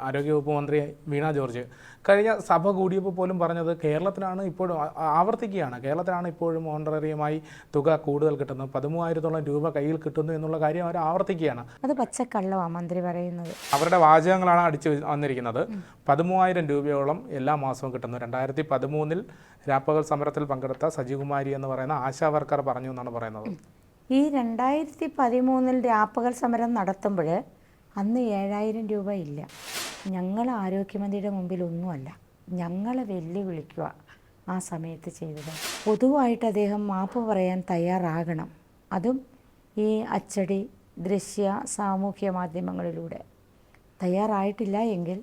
ആരോഗ്യവകുപ്പ് മന്ത്രി വീണ ജോർജ്. കഴിഞ്ഞ സഭ കൂടിയപ്പോൾ പോലും പറഞ്ഞത് കേരളത്തിലാണ് ഇപ്പോഴും ആവർത്തിക്കുകയാണ്. കേരളത്തിലാണ് ഇപ്പോഴും ഓണററിയുമായി തുക കൂടുതൽ കിട്ടുന്നത്. പതിമൂവായിരത്തോളം രൂപ കയ്യിൽ കിട്ടുന്നു എന്നുള്ള കാര്യം അവർ ആവർത്തിക്കുകയാണ്. അത് പച്ചക്കള്ളമാണ് മന്ത്രി പറയുന്നത്. അവരുടെ വാചകങ്ങളാണ് അടിച്ചു വന്നിരിക്കുന്നത്. പതിമൂവായിരം രൂപയോളം എല്ലാ മാസവും കിട്ടുന്നു. രണ്ടായിരത്തി പതിമൂന്നിൽ രാപ്പകൽ സമരത്തിൽ പങ്കെടുത്ത സജികുമാരി എന്ന് പറയുന്ന ആശാ വർക്കർ പറഞ്ഞു എന്നാണ് പറയുന്നത്. ഈ രണ്ടായിരത്തി പതിമൂന്നിൽ രാപ്പകൽ സമരം നടത്തുമ്പോൾ അന്ന് ഏഴായിരം രൂപ ഇല്ല. ഞങ്ങൾ ആരോഗ്യമന്ത്രിയുടെ മുമ്പിൽ ഒന്നുമല്ല ഞങ്ങളെ വെല്ലുവിളിക്കുക ആ സമയത്ത് ചെയ്തത്. പൊതുവായിട്ട് അദ്ദേഹം മാപ്പ് പറയാൻ തയ്യാറാകണം. അതും ഈ അച്ചടി ദൃശ്യ സാമൂഹ്യ മാധ്യമങ്ങളിലൂടെ. തയ്യാറായിട്ടില്ല എങ്കിൽ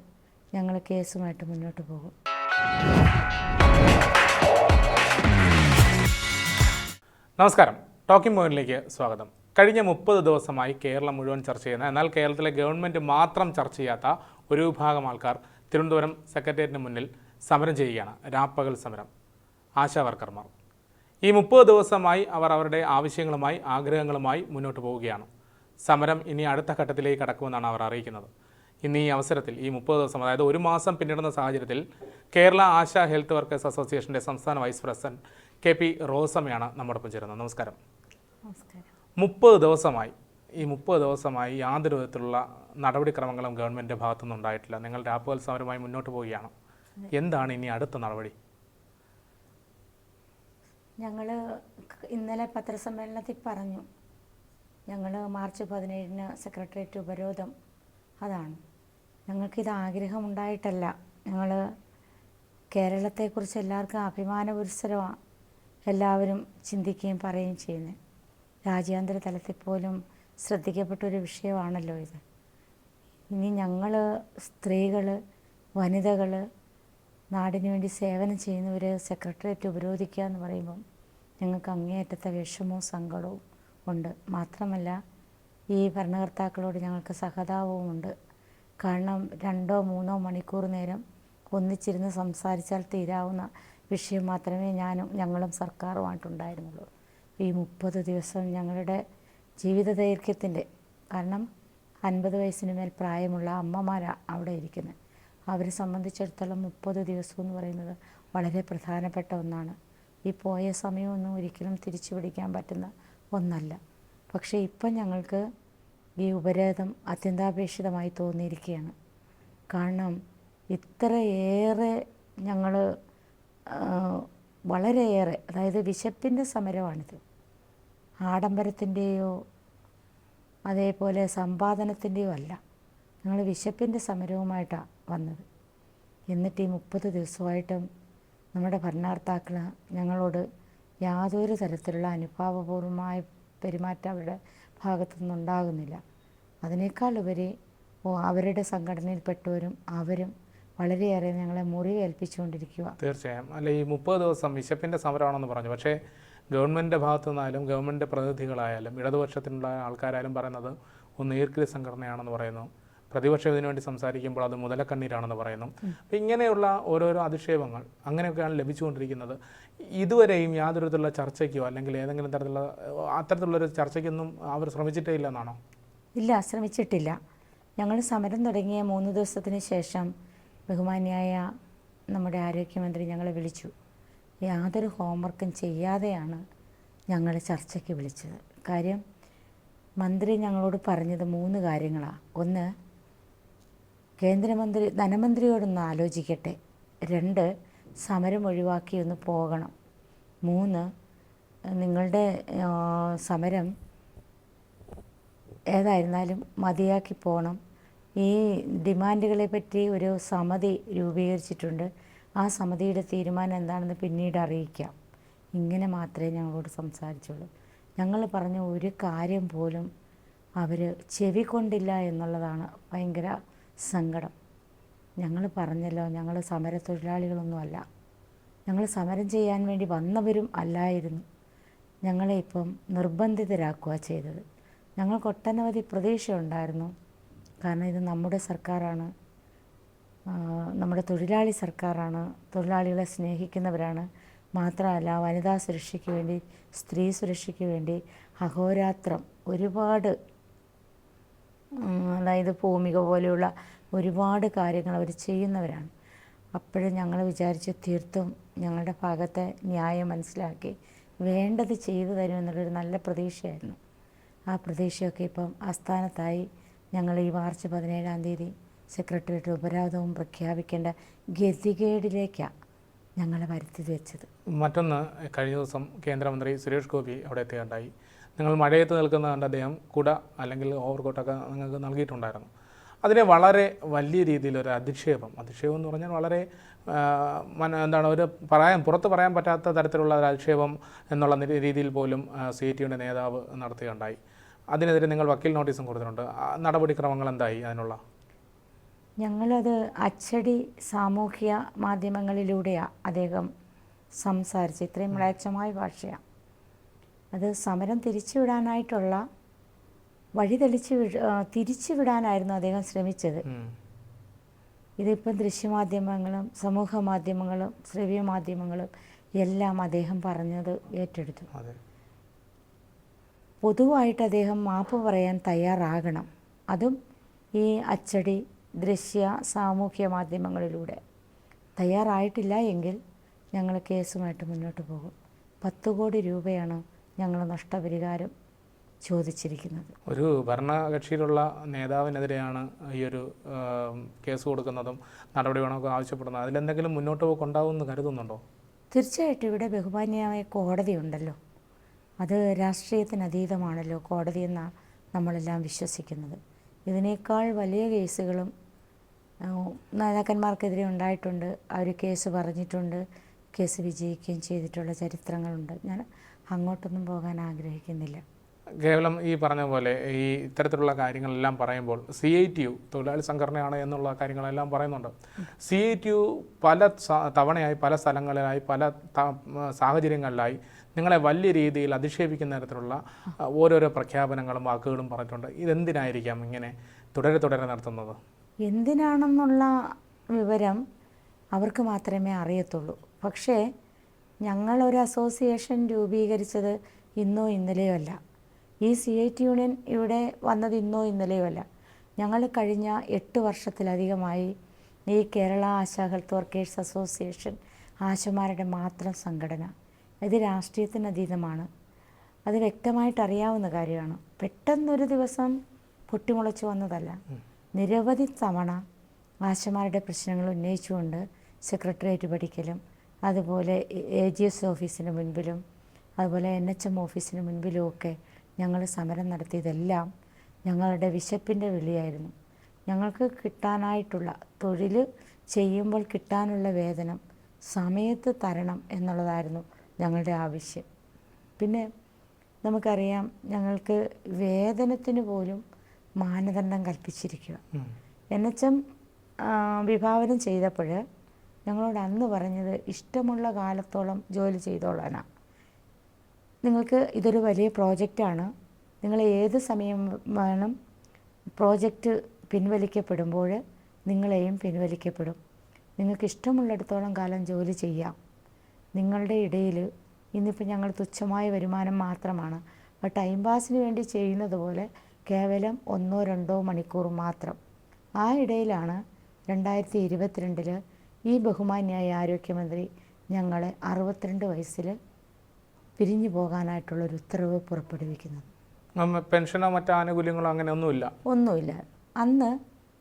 ഞങ്ങൾ കേസുമായിട്ട് മുന്നോട്ട് പോകും. നമസ്കാരം. ടോക്കിംഗ് പോയിന്റിലേക്ക് സ്വാഗതം. കഴിഞ്ഞ മുപ്പത് ദിവസമായി കേരളം മുഴുവൻ ചർച്ച ചെയ്യുന്ന എന്നാൽ കേരളത്തിലെ ഗവൺമെന്റ് മാത്രം ചർച്ച ചെയ്യാത്ത ഒരു വിഭാഗം ആൾക്കാർ തിരുവനന്തപുരം സെക്രട്ടേറിയറ്റിന് മുന്നിൽ സമരം ചെയ്യുകയാണ്. രാപ്പകൽ സമരം. ആശാ വർക്കർമാർ. ഈ മുപ്പത് ദിവസമായി അവർ അവരുടെ ആവശ്യങ്ങളുമായി ആഗ്രഹങ്ങളുമായി മുന്നോട്ട് പോവുകയാണ്. സമരം ഇനി അടുത്ത ഘട്ടത്തിലേക്ക് കടക്കുമെന്നാണ് അവർ അറിയിക്കുന്നത്. ഇന്ന് ഈ അവസരത്തിൽ ഈ മുപ്പത് ദിവസം അതായത് ഒരു മാസം പിന്നിടുന്ന സാഹചര്യത്തിൽ കേരള ആശാ ഹെൽത്ത് വർക്കേഴ്സ് അസോസിയേഷന്റെ സംസ്ഥാന വൈസ് പ്രസിഡന്റ് കെ പി റോസമ്മയാണ് നമ്മോടൊപ്പം ചേരുന്നത്. നമസ്കാരം. നമസ്കാരം. മുപ്പത് ദിവസമായി. ഈ മുപ്പത് ദിവസമായി യാതൊരു വിധത്തിലുള്ള നടപടിക്രമങ്ങളും ഗവൺമെന്റിന്റെ ഭാഗത്തുനിന്ന് ഉണ്ടായിട്ടില്ല. നിങ്ങൾ രാപ്പകൽ സമരമായി മുന്നോട്ട് പോവുകയാണ്. എന്താണ് ഇനി അടുത്ത നടപടി? ഞങ്ങൾ ഇന്നലെ പത്രസമ്മേളനത്തിൽ പറഞ്ഞു. ഞങ്ങൾ മാർച്ച് പതിനേഴിന് സെക്രട്ടേറിയറ്റ് ഉപരോധം. അതാണ്. ഞങ്ങൾക്കിത് ആഗ്രഹമുണ്ടായിട്ടല്ല. ഞങ്ങൾ കേരളത്തെക്കുറിച്ച് എല്ലാവർക്കും അഭിമാനപുരസരമാണ് എല്ലാവരും ചിന്തിക്കുകയും പറയുകയും ചെയ്യുന്നത്. രാജ്യാന്തര തലത്തിൽ പോലും ശ്രദ്ധിക്കപ്പെട്ട ഒരു വിഷയമാണല്ലോ ഇത്. ഇനി ഞങ്ങൾ സ്ത്രീകൾ വനിതകൾ നാടിനു വേണ്ടി സേവനം ഒരു സെക്രട്ടേറിയറ്റ് ഉപരോധിക്കുക എന്ന് പറയുമ്പം ഞങ്ങൾക്ക് അങ്ങേയറ്റത്തെ വിഷമവും സങ്കടവും ഉണ്ട്. മാത്രമല്ല ഈ ഭരണകർത്താക്കളോട് ഞങ്ങൾക്ക് സഹതാപവും ഉണ്ട്. കാരണം രണ്ടോ മൂന്നോ മണിക്കൂർ നേരം ഒന്നിച്ചിരുന്ന് സംസാരിച്ചാൽ തീരാവുന്ന വിഷയം മാത്രമേ ഞാനും ഞങ്ങളും സർക്കാരുമായിട്ടുണ്ടായിരുന്നുള്ളൂ. ഈ മുപ്പത് ദിവസം ഞങ്ങളുടെ ജീവിത ദൈർഘ്യത്തിന്റെ കാരണം അൻപത് വയസ്സിന് മേൽ പ്രായമുള്ള അമ്മമാരാണ് അവിടെ ഇരിക്കുന്നത്. അവരെ സംബന്ധിച്ചിടത്തോളം മുപ്പത് ദിവസം എന്ന് പറയുന്നത് വളരെ പ്രധാനപ്പെട്ട ഒന്നാണ്. ഈ പോയ സമയമൊന്നും ഒരിക്കലും തിരിച്ചു പിടിക്കാൻ പറ്റുന്ന ഒന്നല്ല. പക്ഷേ ഇപ്പം ഞങ്ങൾക്ക് ഈ ഉപരോധം അത്യന്താപേക്ഷിതമായി തോന്നിയിരിക്കുകയാണ്. കാരണം ഇത്രയേറെ ഞങ്ങൾ വളരെയേറെ അതായത് വിശപ്പിന്റെ സമരമാണിത്. ആഡംബരത്തിന്റെയോ അതേപോലെ സമ്പാദനത്തിന്റെയോ അല്ല. ഞങ്ങൾ വിശപ്പിന്റെ സമരവുമായിട്ടാണ് വന്നത്. എന്നിട്ട് ഈ മുപ്പത് ദിവസമായിട്ടും നമ്മുടെ ഭരണകർത്താക്കൾ ഞങ്ങളോട് യാതൊരു തരത്തിലുള്ള അനുഭാവപൂർവമായ പെരുമാറ്റം അവരുടെ നിന്നുണ്ടാകുന്നില്ല അതിനേക്കാൾ ഉപരി ഓ അവരുടെ സംഘടനയിൽപ്പെട്ടവരും അവരും വളരെയേറെ ഞങ്ങളെ മുറിവേൽപ്പിച്ചുകൊണ്ടിരിക്കുക തീർച്ചയായും. അല്ല ഈ മുപ്പത് ദിവസം വിശപ്പിന്റെ സമരമാണെന്ന് പറഞ്ഞു. പക്ഷേ ഗവൺമെന്റിന്റെ ഭാഗത്തു നിന്നായാലും ഗവൺമെന്റ് പ്രതിനിധികളായാലും ഇടതുപക്ഷത്തിനുള്ള ആൾക്കാരായാലും പറയുന്നത് ഒന്ന് ഈർക്കിലി സംഘടനയാണെന്ന് പറയുന്നു. പ്രതിപക്ഷം ഇതിനുവേണ്ടി സംസാരിക്കുമ്പോൾ അത് മുതലക്കണ്ണീരാണെന്ന് പറയുന്നു. അപ്പം ഇങ്ങനെയുള്ള ഓരോരോ അധിക്ഷേപങ്ങൾ അങ്ങനെയൊക്കെയാണ് ലഭിച്ചുകൊണ്ടിരിക്കുന്നത്. ഇതുവരെയും യാതൊരു തരത്തിലുള്ള ചർച്ചയ്ക്കോ അല്ലെങ്കിൽ ഏതെങ്കിലും തരത്തിലുള്ള അത്തരത്തിലുള്ളൊരു ചർച്ചയ്ക്കൊന്നും അവർ ശ്രമിച്ചിട്ടേ ഇല്ലെന്നാണോ ഇല്ല ശ്രമിച്ചിട്ടില്ല. ഞങ്ങൾ സമരം തുടങ്ങിയ മൂന്ന് ദിവസത്തിന് ശേഷം ബഹുമാന്യായ നമ്മുടെ ആരോഗ്യമന്ത്രി ഞങ്ങളെ വിളിച്ചു. യാതൊരു ഹോംവർക്കും ചെയ്യാതെയാണ് ഞങ്ങൾ ചർച്ചയ്ക്ക് വിളിച്ചത്. കാര്യം മന്ത്രി ഞങ്ങളോട് പറഞ്ഞത് മൂന്ന് കാര്യങ്ങളാണ് ഒന്ന് കേന്ദ്രമന്ത്രി ധനമന്ത്രിയോടൊന്ന് ആലോചിക്കട്ടെ. രണ്ട് സമരം ഒഴിവാക്കി ഒന്ന് പോകണം. മൂന്ന് നിങ്ങളുടെ സമരം ഏതായിരുന്നാലും മതിയാക്കി പോകണം ഈ ഡിമാൻഡുകളെ പറ്റി ഒരു സമിതി രൂപീകരിച്ചിട്ടുണ്ട്. ആ സമിതിയുടെ തീരുമാനം എന്താണെന്ന് പിന്നീട് അറിയിക്കാം. ഇങ്ങനെ മാത്രമേ ഞങ്ങളോട് സംസാരിച്ചുള്ളൂ. ഞങ്ങൾ പറഞ്ഞ ഒരു കാര്യം പോലും അവർ ചെവി കൊണ്ടില്ല എന്നുള്ളതാണ് ഭയങ്കര സങ്കടം. ഞങ്ങൾ പറഞ്ഞല്ലോ ഞങ്ങൾ സമരത്തൊഴിലാളികളൊന്നുമല്ല. ഞങ്ങൾ സമരം ചെയ്യാൻ വേണ്ടി വന്നവരും അല്ലായിരുന്നു. ഞങ്ങളെ ഇപ്പം നിർബന്ധിതരാക്കുക ചെയ്തത്. ഞങ്ങൾക്ക് ഒട്ടനവധി പ്രതീക്ഷ ഉണ്ടായിരുന്നു കാരണം ഇത് നമ്മുടെ സർക്കാരാണ്. നമ്മുടെ തൊഴിലാളി സർക്കാരാണ്. തൊഴിലാളികളെ സ്നേഹിക്കുന്നവരാണ്. മാത്രമല്ല വനിതാ സുരക്ഷയ്ക്ക് വേണ്ടി സ്ത്രീ സുരക്ഷയ്ക്ക് വേണ്ടി അഹോരാത്രം ഒരുപാട് അതായത് ഭൂമിക പോലെയുള്ള ഒരുപാട് കാര്യങ്ങൾ അവർ ചെയ്യുന്നവരാണ്. അപ്പോഴും ഞങ്ങൾ വിചാരിച്ച് തീർത്തും ഞങ്ങളുടെ ഭാഗത്തെ ന്യായം മനസ്സിലാക്കി വേണ്ടത് ചെയ്തു തരുമെന്നുള്ളൊരു നല്ല പ്രതീക്ഷയായിരുന്നു. ആ പ്രതീക്ഷയൊക്കെ ഇപ്പം ആസ്ഥാനത്തായി ഞങ്ങൾ ഈ മാർച്ച് പതിനേഴാം തീയതി സെക്രട്ടേറിയറ്റ് ഉപരോധവും പ്രഖ്യാപിക്കേണ്ട ഗതികേടിലേക്കാണ് ഞങ്ങളെ വരുത്തി വെച്ചത്. മറ്റൊന്ന് കഴിഞ്ഞ ദിവസം കേന്ദ്രമന്ത്രി സുരേഷ് ഗോപി അവിടെ എത്തിയുണ്ടായി നിങ്ങൾ മഴയത്ത് നിൽക്കുന്ന കണ്ട് അദ്ദേഹം കുട അല്ലെങ്കിൽ ഓവർകോട്ടൊക്കെ നിങ്ങൾക്ക് നൽകിയിട്ടുണ്ടായിരുന്നു. അതിനെ വളരെ വലിയ രീതിയിലൊരു അധിക്ഷേപം അധിക്ഷേപം എന്ന് പറഞ്ഞാൽ വളരെ എന്താണ് ഒരു പറയാൻ പുറത്ത് പറയാൻ പറ്റാത്ത തരത്തിലുള്ള ഒരു അധിക്ഷേപം എന്നുള്ള രീതിയിൽ പോലും സി ടിയുടെ നേതാവ് നടത്തുകയുണ്ടായി. അതിനെതിരെ നിങ്ങൾ വക്കീൽ നോട്ടീസും കൊടുത്തിട്ടുണ്ട്. നടപടിക്രമങ്ങൾ എന്തായി അതിനുള്ള? ഞങ്ങളത് അച്ചടി സാമൂഹ്യ മാധ്യമങ്ങളിലൂടെയാണ് അദ്ദേഹം സംസാരിച്ച് ഇത്രയും മ്ലേച്ഛമായ ഭാഷയാണ് അത് സമരം തിരിച്ചുവിടാനായിട്ടുള്ള വഴി തെളിച്ച് തിരിച്ചുവിടാനായിരുന്നു അദ്ദേഹം ശ്രമിച്ചത്. ഇതിപ്പം ദൃശ്യമാധ്യമങ്ങളും സമൂഹ മാധ്യമങ്ങളും ശ്രവ്യ മാധ്യമങ്ങളും എല്ലാം അദ്ദേഹം പറഞ്ഞത് ഏറ്റെടുത്തു. പൊതുവായിട്ട് അദ്ദേഹം മാപ്പ് പറയാൻ തയ്യാറാകണം. അതും ഈ അച്ചടി ദൃശ്യ സാമൂഹ്യ മാധ്യമങ്ങളിലൂടെ തയ്യാറായിട്ടില്ല എങ്കിൽ ഞങ്ങൾ കേസുമായിട്ട് മുന്നോട്ട് പോകും. പത്ത് കോടി രൂപയാണ് ഞങ്ങൾ നഷ്ടപരിഹാരം ചോദിച്ചിരിക്കുന്നത്. ഒരു ഭരണകക്ഷിയിലുള്ള നേതാവിനെതിരെയാണ് ഈ ഒരു കേസ് കൊടുക്കുന്നതും നടപടി വേണമൊക്കെ ആവശ്യപ്പെടുന്നത്. അതിലെന്തെങ്കിലും മുന്നോട്ട് പോകുന്നുണ്ടാവും എന്ന് കരുതുന്നുണ്ടോ? തീർച്ചയായിട്ടും ഇവിടെ ബഹുമാന്യമായ കോടതിയുണ്ടല്ലോ അത് രാഷ്ട്രീയത്തിന് അതീതമാണല്ലോ കോടതിയെന്നാണ് നമ്മളെല്ലാം വിശ്വസിക്കുന്നത്. ഇതിനേക്കാൾ വലിയ കേസുകളും നേതാക്കന്മാർക്കെതിരെ ഉണ്ടായിട്ടുണ്ട്. അവർ കേസ് പറഞ്ഞിട്ടുണ്ട്. കേസ് വിജയിക്കുകയും ചെയ്തിട്ടുള്ള ചരിത്രങ്ങളുണ്ട്. ഞാൻ അങ്ങോട്ടൊന്നും പോകാൻ ആഗ്രഹിക്കുന്നില്ല. കേവലം ഈ പറഞ്ഞ പോലെ ഈ ഇത്തരത്തിലുള്ള കാര്യങ്ങളെല്ലാം പറയുമ്പോൾ സി ഐ ടി യു തൊഴിലാളി സംഘടനയാണ് എന്നുള്ള കാര്യങ്ങളെല്ലാം പറയുന്നുണ്ട്. സി ഐ ടി യു പല തവണയായി പല സ്ഥലങ്ങളിലായി പല സാഹചര്യങ്ങളിലായി നിങ്ങളെ വലിയ രീതിയിൽ അധിക്ഷേപിക്കുന്ന തരത്തിലുള്ള ഓരോരോ പ്രഖ്യാപനങ്ങളും വാക്കുകളും പറഞ്ഞിട്ടുണ്ട്. ഇതെന്തിനായിരിക്കാം ഇങ്ങനെ തുടരെ തുടരെ നടത്തുന്നത്? എന്തിനാണെന്നുള്ള വിവരം അവർക്ക് മാത്രമേ അറിയത്തുള്ളൂ. പക്ഷേ ഞങ്ങളൊരു അസോസിയേഷൻ രൂപീകരിച്ചത് ഇന്നോ ഇന്നലെയോ അല്ല. ഈ സി ഐ ടി യൂണിയൻ ഇവിടെ വന്നത് ഇന്നോ ഇന്നലെയോ അല്ല. ഞങ്ങൾ കഴിഞ്ഞ എട്ട് വർഷത്തിലധികമായി ഈ Kerala ASHA health workers association ആശമാരുടെ മാത്രം സംഘടന. ഇത് രാഷ്ട്രീയത്തിന് അതീതമാണ്. അത് വ്യക്തമായിട്ട് അറിയാവുന്ന കാര്യമാണ്. പെട്ടെന്നൊരു ദിവസം പൊട്ടിമുളച്ചു വന്നതല്ല. നിരവധി തവണ ആശമാരുടെ പ്രശ്നങ്ങൾ ഉന്നയിച്ചുകൊണ്ട് സെക്രട്ടേറിയറ്റ് പഠിക്കലും അതുപോലെ എ ജി എസ് ഓഫീസിന് മുൻപിലും അതുപോലെ എൻ എച്ച് എം ഓഫീസിന് മുൻപിലുമൊക്കെ ഞങ്ങൾ സമരം നടത്തിയതെല്ലാം ഞങ്ങളുടെ വിശപ്പിന്റെ വിളിയായിരുന്നു. ഞങ്ങൾക്ക് കിട്ടാനായിട്ടുള്ള തൊഴിൽ ചെയ്യുമ്പോൾ കിട്ടാനുള്ള വേതനം സമയത്ത് തരണം എന്നുള്ളതായിരുന്നു ഞങ്ങളുടെ ആവശ്യം. പിന്നെ നമുക്കറിയാം ഞങ്ങൾക്ക് വേതനത്തിന് പോലും മാനദണ്ഡം കൽപ്പിച്ചിരിക്കുക. എൻ എച്ച് എം വിഭാവനം ചെയ്തപ്പോൾ ഞങ്ങളോട് അന്ന് പറഞ്ഞത് ഇഷ്ടമുള്ള കാലത്തോളം ജോലി ചെയ്തോളാനാണ് നിങ്ങൾക്ക് ഇതൊരു വലിയ പ്രോജക്റ്റാണ്. നിങ്ങൾ ഏത് സമയം വേണം പ്രോജക്റ്റ് പിൻവലിക്കപ്പെടുമ്പോൾ നിങ്ങളെയും പിൻവലിക്കപ്പെടും. നിങ്ങൾക്ക് ഇഷ്ടമുള്ളിടത്തോളം കാലം ജോലി ചെയ്യാം. നിങ്ങളുടെ ഇടയിൽ ഇന്നിപ്പോൾ ഞങ്ങൾ തുച്ഛമായ വരുമാനം മാത്രമാണ്. അപ്പോൾ ടൈം പാസിന് വേണ്ടി ചെയ്യുന്നത് പോലെ കേവലം ഒന്നോ രണ്ടോ മണിക്കൂർ മാത്രം. ആ ഇടയിലാണ് രണ്ടായിരത്തി ഇരുപത്തിരണ്ടിൽ ഈ ബഹുമാന്യായ ആരോഗ്യമന്ത്രി ഞങ്ങളെ അറുപത്തിരണ്ട് വയസ്സിൽ പിരിഞ്ഞു പോകാനായിട്ടുള്ളൊരു ഉത്തരവ് പുറപ്പെടുവിക്കുന്നത്. പെൻഷനോ മറ്റോ ആനുകൂല്യങ്ങളോ അങ്ങനെ ഒന്നുമില്ല. ഒന്നുമില്ല അന്ന്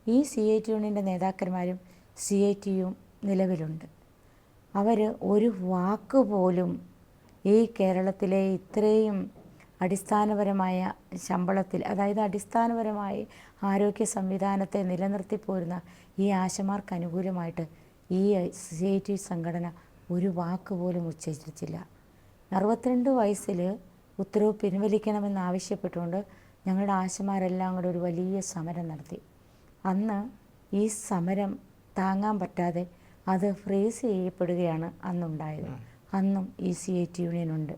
ഈ സി ഐ ടി യൂണിയന്റെ നേതാക്കന്മാരും സി ഐ ടിയും നിലവിലുണ്ട്. അവർ ഒരു വാക്ക് പോലും ഈ കേരളത്തിലെ ഇത്രയും അടിസ്ഥാനപരമായ ശമ്പളത്തിൽ അതായത് അടിസ്ഥാനപരമായി ആരോഗ്യ സംവിധാനത്തെ നിലനിർത്തി പോരുന്ന ഈ ആശമാർക്ക് അനുകൂലമായിട്ട് ഈ സൊസൈറ്റി സംഘടന ഒരു വാക്ക് പോലും ഉച്ചരിച്ചില്ല അറുപത്തിരണ്ട് വയസ്സിൽ ഉത്തരവ് പിൻവലിക്കണമെന്ന് ആവശ്യപ്പെട്ടുകൊണ്ട് ഞങ്ങളുടെ ആശമാരെല്ലാം കൂടെ ഒരു വലിയ സമരം നടത്തി. അന്ന് ഈ സമരം താങ്ങാൻ പറ്റാതെ അത് ഫ്രീസ് ചെയ്യപ്പെടുകയാണ് അന്നുണ്ടായത്. അന്നും ഈ സി ഐ ടി യൂണിയൻ ഉണ്ട്.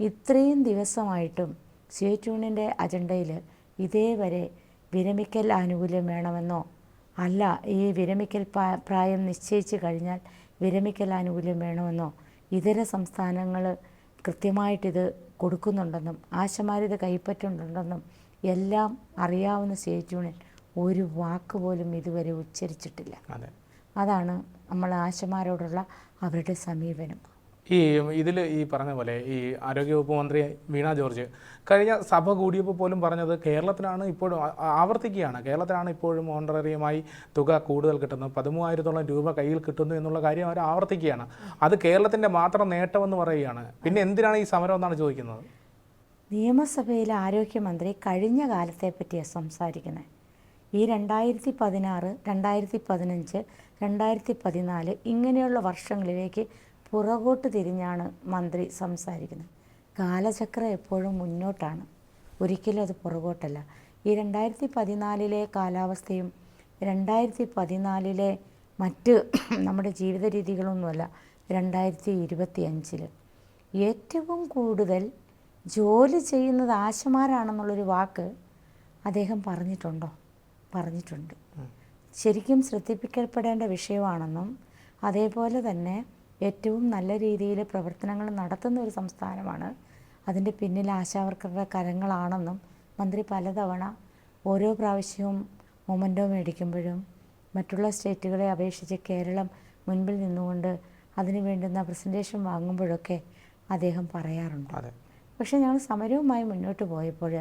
ഇത്രയും ദിവസമായിട്ടും സി ഐ ടി യൂണിയന്റെ അജണ്ടയിൽ ഇതേവരെ വിരമിക്കൽ ആനുകൂല്യം വേണമെന്നോ? അല്ല ഈ വിരമിക്കൽ പ്രായം നിശ്ചയിച്ച് കഴിഞ്ഞാൽ വിരമിക്കൽ ആനുകൂല്യം വേണമെന്നോ? ഇതര സംസ്ഥാനങ്ങൾ കൃത്യമായിട്ടിത് കൊടുക്കുന്നുണ്ടെന്നും ആശമാരിത് കൈപ്പറ്റുന്നുണ്ടെന്നും എല്ലാം അറിയാവുന്ന സി ഐ ഒരു വാക്ക് പോലും ഇതുവരെ ഉച്ചരിച്ചിട്ടില്ല. അതെ. അതാണ് നമ്മൾ ആശമാരോടുള്ള അവരുടെ സമീപനം. ഈ ഇതിൽ ഈ പറഞ്ഞ പോലെ ഈ ആരോഗ്യവകുപ്പ് മന്ത്രി വീണ ജോർജ് കഴിഞ്ഞ സഭ കൂടിയപ്പോൾ പോലും പറഞ്ഞത് കേരളത്തിലാണ് ഇപ്പോഴും ആവർത്തിക്കുകയാണ്. കേരളത്തിലാണ് ഇപ്പോഴും ഓണററിയുമായി തുക കൂടുതൽ കിട്ടുന്നത്. പതിമൂവായിരത്തോളം രൂപ കയ്യിൽ കിട്ടുന്നു എന്നുള്ള കാര്യം അവർ ആവർത്തിക്കുകയാണ്. അത് കേരളത്തിന്റെ മാത്രം നേട്ടമെന്ന് പറയുകയാണ്. പിന്നെ എന്തിനാണ് ഈ സമരം എന്നാണ് ചോദിക്കുന്നത്? നിയമസഭയിലെ ആരോഗ്യമന്ത്രി കഴിഞ്ഞ കാലത്തെ പറ്റിയാണ് സംസാരിക്കുന്നത്. ഈ രണ്ടായിരത്തി പതിനാറ് രണ്ടായിരത്തി പതിനഞ്ച് രണ്ടായിരത്തി പതിനാല് ഇങ്ങനെയുള്ള വർഷങ്ങളിലേക്ക് പുറകോട്ട് തിരിഞ്ഞാണ് മന്ത്രി സംസാരിക്കുന്നത്. കാലചക്രം എപ്പോഴും മുന്നോട്ടാണ്. ഒരിക്കലും അത് പുറകോട്ടല്ല. ഈ രണ്ടായിരത്തി പതിനാലിലെ കാലാവസ്ഥയും രണ്ടായിരത്തി പതിനാലിലെ മറ്റ് നമ്മുടെ ജീവിത രീതികളൊന്നുമല്ല രണ്ടായിരത്തി ഇരുപത്തി അഞ്ചിൽ ഏറ്റവും കൂടുതൽ ജോലി ചെയ്യുന്നത് ആശമാരാണെന്നുള്ളൊരു വാക്ക് അദ്ദേഹം പറഞ്ഞിട്ടുണ്ടോ? പറഞ്ഞിട്ടുണ്ട്. ശരിക്കും ശ്രദ്ധിപ്പിക്കപ്പെടേണ്ട വിഷയമാണെന്നും അതേപോലെ തന്നെ ഏറ്റവും നല്ല രീതിയിൽ പ്രവർത്തനങ്ങൾ നടത്തുന്ന ഒരു സംസ്ഥാനമാണ്. അതിന്റെ പിന്നിൽ ആശാവർക്കറുടെ കരങ്ങളാണെന്നും മന്ത്രി പലതവണ ഓരോ പ്രാവശ്യവും മൊമന്റോ മേടിക്കുമ്പോഴും മറ്റുള്ള സ്റ്റേറ്റുകളെ അപേക്ഷിച്ച് കേരളം മുൻപിൽ നിന്നുകൊണ്ട് അതിന് വേണ്ടുന്ന പ്രസന്റേഷൻ വാങ്ങുമ്പോഴൊക്കെ അദ്ദേഹം പറയാറുണ്ട്. പക്ഷേ ഞങ്ങൾ സമരവുമായി മുന്നോട്ട് പോയപ്പോൾ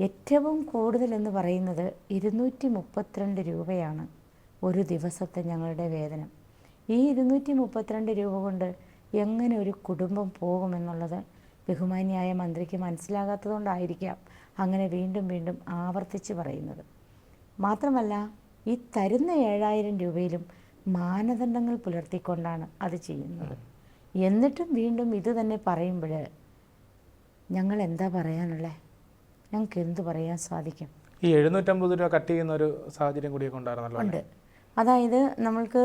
ഏറ്റവും കൂടുതലെന്ന് പറയുന്നത് ഇരുന്നൂറ്റി മുപ്പത്തിരണ്ട് രൂപയാണ് ഒരു ദിവസത്തെ ഞങ്ങളുടെ വേതനം. ഈ ഇരുന്നൂറ്റി മുപ്പത്തിരണ്ട് രൂപ കൊണ്ട് എങ്ങനെ ഒരു കുടുംബം പോകുമെന്നുള്ളത് ബഹുമാനിയായ മന്ത്രിക്ക് മനസ്സിലാകാത്തതുകൊണ്ടായിരിക്കാം അങ്ങനെ വീണ്ടും വീണ്ടും ആവർത്തിച്ച് പറയുന്നത്. മാത്രമല്ല ഈ തരുന്ന ഏഴായിരം രൂപയിലും മാനദണ്ഡങ്ങൾ പുലർത്തിക്കൊണ്ടാണ് അത് ചെയ്യുന്നത്. എന്നിട്ടും വീണ്ടും ഇത് തന്നെ പറയുമ്പോൾ ഞങ്ങൾ എന്താ പറയാനുള്ളത് ഞങ്ങൾക്ക് എന്ത് പറയാൻ സാധിക്കും? ഈ എഴുന്നൂറ്റമ്പത് രൂപ കട്ട് ചെയ്യുന്ന ഒരു സാഹചര്യം കൂടിയൊക്കെ ഉണ്ടായിരുന്നല്ലോ ഉണ്ട്. അതായത് നമ്മൾക്ക്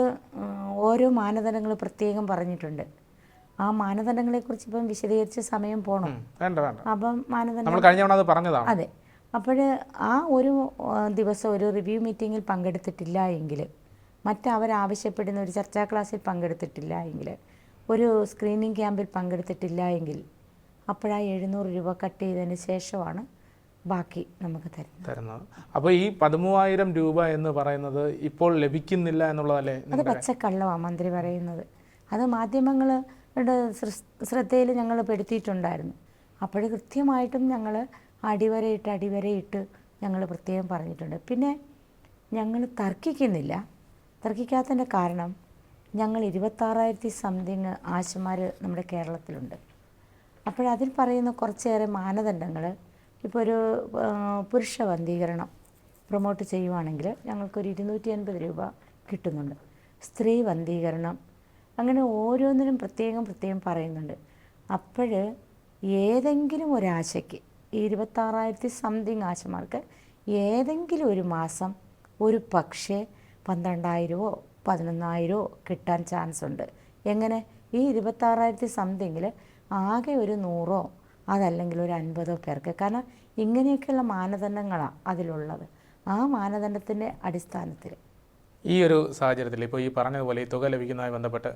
ഓരോ മാനദണ്ഡങ്ങൾ പ്രത്യേകം പറഞ്ഞിട്ടുണ്ട്. ആ മാനദണ്ഡങ്ങളെക്കുറിച്ച് ഇപ്പം വിശദീകരിച്ച് സമയം പോകണം ഉം, വേണ്ട വേണ്ട. അപ്പം മാനദണ്ഡം അതെ അപ്പോൾ ആ ഒരു ദിവസം ഒരു റിവ്യൂ മീറ്റിങ്ങിൽ പങ്കെടുത്തിട്ടില്ല എങ്കിൽ മറ്റവരാവശ്യപ്പെടുന്ന ഒരു ചർച്ചാ ക്ലാസ്സിൽ പങ്കെടുത്തിട്ടില്ല എങ്കിൽ ഒരു സ്ക്രീനിങ് ക്യാമ്പിൽ പങ്കെടുത്തിട്ടില്ല എങ്കിൽ അപ്പോഴാ എഴുന്നൂറ് രൂപ കട്ട് ചെയ്തതിന് ശേഷമാണ് ബാക്കി നമുക്ക് തരുന്നത്. തരുന്നത്. അപ്പോൾ ഈ പതിമൂവായിരം രൂപ എന്ന് പറയുന്നത് ഇപ്പോൾ ലഭിക്കുന്നില്ല എന്നുള്ളതല്ലേ അത് പച്ചക്കള്ളമാണ് മന്ത്രി പറയുന്നത്. അത് മാധ്യമങ്ങളുടെ ശ്രദ്ധയിൽ ഞങ്ങൾ പെടുത്തിയിട്ടുണ്ടായിരുന്നു. അപ്പോൾ കൃത്യമായിട്ടും ഞങ്ങൾ അടിവരയിട്ട് അടിവരയിട്ട് ഞങ്ങൾ പ്രത്യേകം പറഞ്ഞിട്ടുണ്ട്. പിന്നെ ഞങ്ങൾ തർക്കിക്കുന്നില്ല. തർക്കിക്കാത്തതിന്റെ കാരണം ഞങ്ങൾ ഇരുപത്താറായിരത്തി സംതിങ് ആശമാർ നമ്മുടെ കേരളത്തിലുണ്ട്. അപ്പോഴതിൽ പറയുന്ന കുറച്ചേറെ മാനദണ്ഡങ്ങൾ ഇപ്പോൾ ഒരു പുരുഷ വന്ധീകരണം പ്രൊമോട്ട് ചെയ്യുവാണെങ്കിൽ ഞങ്ങൾക്കൊരു ഇരുന്നൂറ്റി അൻപത് രൂപ കിട്ടുന്നുണ്ട്. സ്ത്രീ വന്ധീകരണം അങ്ങനെ ഓരോന്നിനും പ്രത്യേകം പ്രത്യേകം പറയുന്നുണ്ട്. അപ്പോൾ ഏതെങ്കിലും ഒരാശയ്ക്ക് ഇരുപത്താറായിരത്തി സംതിങ് ആശമാർക്ക് ഏതെങ്കിലും ഒരു മാസം ഒരു പക്ഷേ പന്ത്രണ്ടായിരമോ പതിനൊന്നായിരമോ കിട്ടാൻ ചാൻസ് ഉണ്ട് എങ്ങനെ? ഈ ഇരുപത്താറായിരത്തി സംതിങ്ങിൽ ആകെ ഒരു നൂറോ അതല്ലെങ്കിൽ ഒരു അൻപതോ പേർക്ക്. കാരണം ഇങ്ങനെയൊക്കെയുള്ള മാനദണ്ഡങ്ങളാണ് അതിലുള്ളത്. ആ മാനദണ്ഡത്തിന്റെ അടിസ്ഥാനത്തിൽ. ഈ ഒരു സാഹചര്യത്തിൽ ഇപ്പോൾ ഈ പറഞ്ഞതുപോലെ ഈ തുക ലഭിക്കുന്നതുമായി ബന്ധപ്പെട്ട്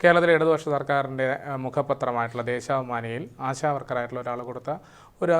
കേരളത്തിലെ ഇടതുപക്ഷ സർക്കാരിന്റെ മുഖപത്രമായിട്ടുള്ള ദേശാഭിമാനിയിൽ ആശാവർക്കറായിട്ടുള്ള ഒരാൾ കൊടുത്ത ഒരു